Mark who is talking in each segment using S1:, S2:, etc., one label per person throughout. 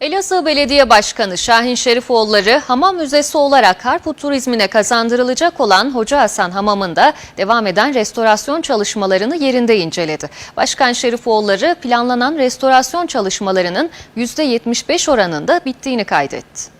S1: Elazığ Belediye Başkanı Şahin Şerifoğulları Hamam Müzesi olarak Harput turizmine kazandırılacak olan Hoca Hasan Hamamı'nda devam eden restorasyon çalışmalarını yerinde inceledi. Başkan Şerifoğulları planlanan restorasyon çalışmalarının %75 oranında bittiğini kaydetti.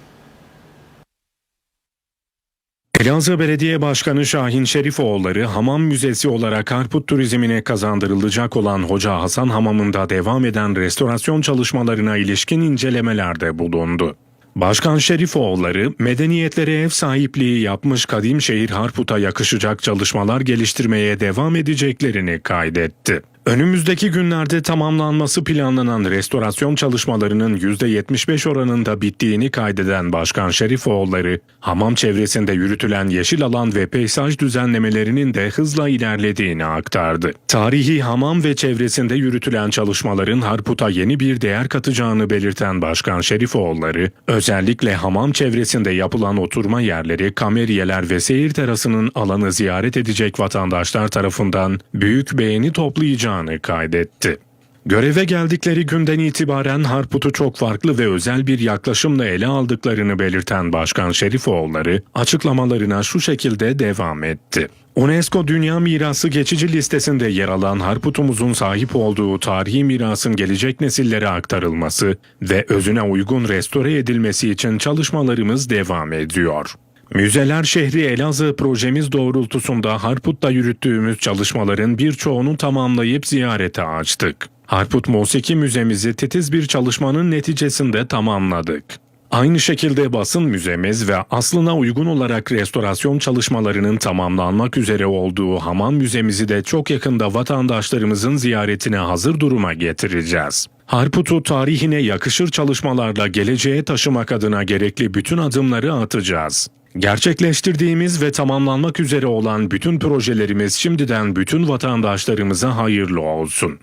S2: Elazığ Belediye Başkanı Şahin Şerifoğulları Hamam Müzesi olarak Harput turizmine kazandırılacak olan Hoca Hasan Hamamı'nda devam eden restorasyon çalışmalarına ilişkin incelemelerde bulundu. Başkan Şerifoğulları, medeniyetlere ev sahipliği yapmış kadim şehir Harput'a yakışacak çalışmalar geliştirmeye devam edeceklerini kaydetti. Önümüzdeki günlerde tamamlanması planlanan restorasyon çalışmalarının %75 oranında bittiğini kaydeden Başkan Şerifoğulları, hamam çevresinde yürütülen yeşil alan ve peyzaj düzenlemelerinin de hızla ilerlediğini aktardı. Tarihi hamam ve çevresinde yürütülen çalışmaların Harput'a yeni bir değer katacağını belirten Başkan Şerifoğulları, özellikle hamam çevresinde yapılan oturma yerleri, kameriyeler ve seyir terasının alanı ziyaret edecek vatandaşlar tarafından büyük beğeni toplayacağını kaydetti. Göreve geldikleri günden itibaren Harput'u çok farklı ve özel bir yaklaşımla ele aldıklarını belirten Başkan Şerifoğulları açıklamalarına şu şekilde devam etti. UNESCO Dünya Mirası geçici listesinde yer alan Harput'umuzun sahip olduğu tarihi mirasın gelecek nesillere aktarılması ve özüne uygun restore edilmesi için çalışmalarımız devam ediyor. Müzeler Şehri Elazığ projemiz doğrultusunda Harput'ta yürüttüğümüz çalışmaların birçoğunu tamamlayıp ziyarete açtık. Harput Musiki Müzemizi titiz bir çalışmanın neticesinde tamamladık. Aynı şekilde basın müzemiz ve aslına uygun olarak restorasyon çalışmalarının tamamlanmak üzere olduğu hamam müzemizi de çok yakında vatandaşlarımızın ziyaretine hazır duruma getireceğiz. Harput'u tarihine yakışır çalışmalarla geleceğe taşımak adına gerekli bütün adımları atacağız. Gerçekleştirdiğimiz ve tamamlanmak üzere olan bütün projelerimiz şimdiden bütün vatandaşlarımıza hayırlı olsun.